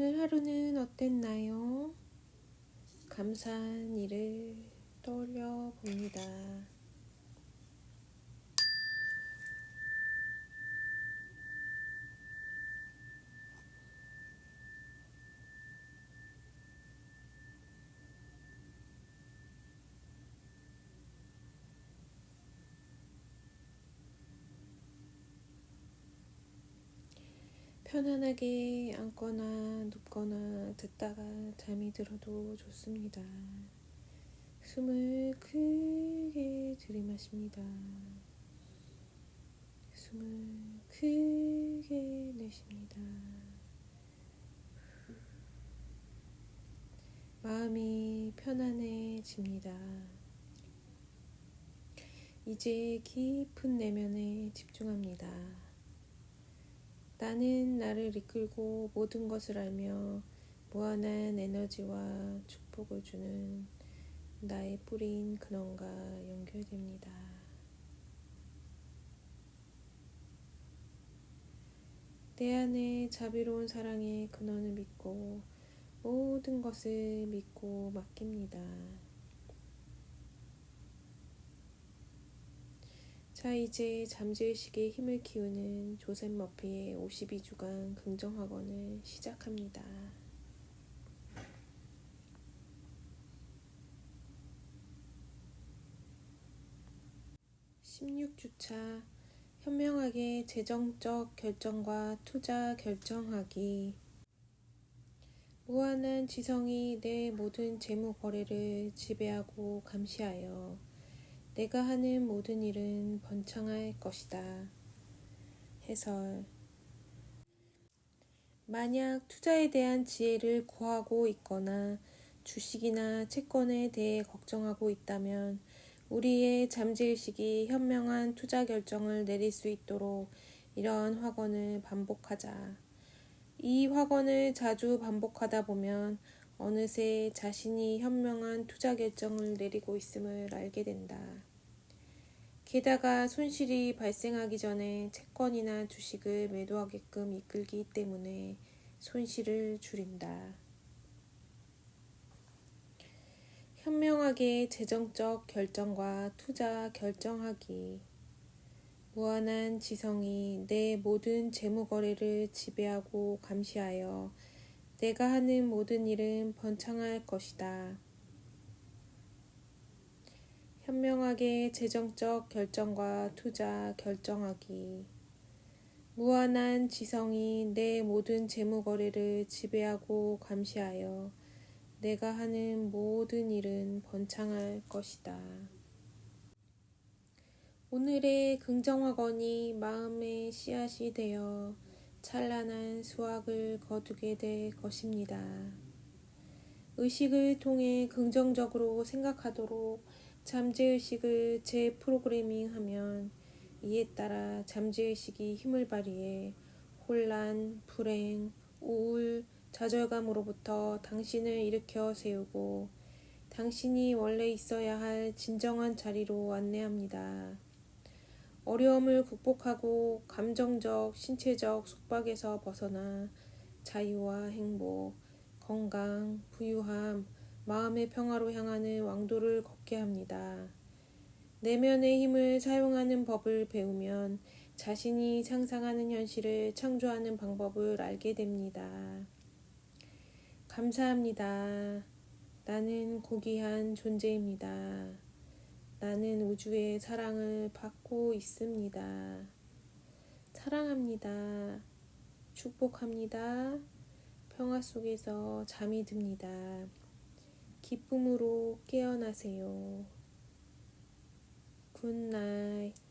오늘 하루는 어땠나요? 감사한 일을 떠올려 봅니다. 편안하게 앉거나 듣다가 잠이 들어도 좋습니다. 숨을 크게 들이마십니다. 숨을 크게 내쉽니다. 마음이 편안해집니다. 이제 깊은 내면에 집중합니다. 나는 나를 이끌고 모든 것을 알며 무한한 에너지와 축복을 주는 나의 뿌리인 근원과 연결됩니다. 내 안에 자비로운 사랑의 근원을 믿고 모든 것을 믿고 맡깁니다. 자, 이제 잠재의식의 힘을 키우는 조셉 머피의 52주간 긍정학원을 시작합니다. 16주차 현명하게 재정적 결정과 투자 결정하기 무한한 지성이 내 모든 재무 거래를 지배하고 감시하여 내가 하는 모든 일은 번창할 것이다. 해설 만약 투자에 대한 지혜를 구하고 있거나 주식이나 채권에 대해 걱정하고 있다면 우리의 잠재의식이 현명한 투자 결정을 내릴 수 있도록 이러한 확언을 반복하자. 이 확언을 자주 반복하다 보면 어느새 자신이 현명한 투자 결정을 내리고 있음을 알게 된다. 게다가 손실이 발생하기 전에 채권이나 주식을 매도하게끔 이끌기 때문에 손실을 줄인다. 현명하게 재정적 결정과 투자 결정하기. 무한한 지성이 내 모든 재무 거래를 지배하고 감시하여 내가 하는 모든 일은 번창할 것이다. 현명하게 재정적 결정과 투자 결정하기. 무한한 지성이 내 모든 재무 거래를 지배하고 감시하여 내가 하는 모든 일은 번창할 것이다. 오늘의 긍정학원이 마음의 씨앗이 되어 찬란한 수확을 거두게 될 것입니다. 의식을 통해 긍정적으로 생각하도록 잠재의식을 재프로그래밍 하면 이에 따라 잠재의식이 힘을 발휘해 혼란, 불행, 우울, 좌절감으로부터 당신을 일으켜 세우고 당신이 원래 있어야 할 진정한 자리로 안내합니다. 어려움을 극복하고 감정적, 신체적 속박에서 벗어나 자유와 행복, 건강, 부유함, 마음의 평화로 향하는 왕도를 걷게 합니다. 내면의 힘을 사용하는 법을 배우면 자신이 상상하는 현실을 창조하는 방법을 알게 됩니다. 감사합니다. 나는 고귀한 존재입니다. 나는 우주의 사랑을 받고 있습니다. 사랑합니다. 축복합니다. 평화 속에서 잠이 듭니다. 기쁨으로 깨어나세요. 굿나잇.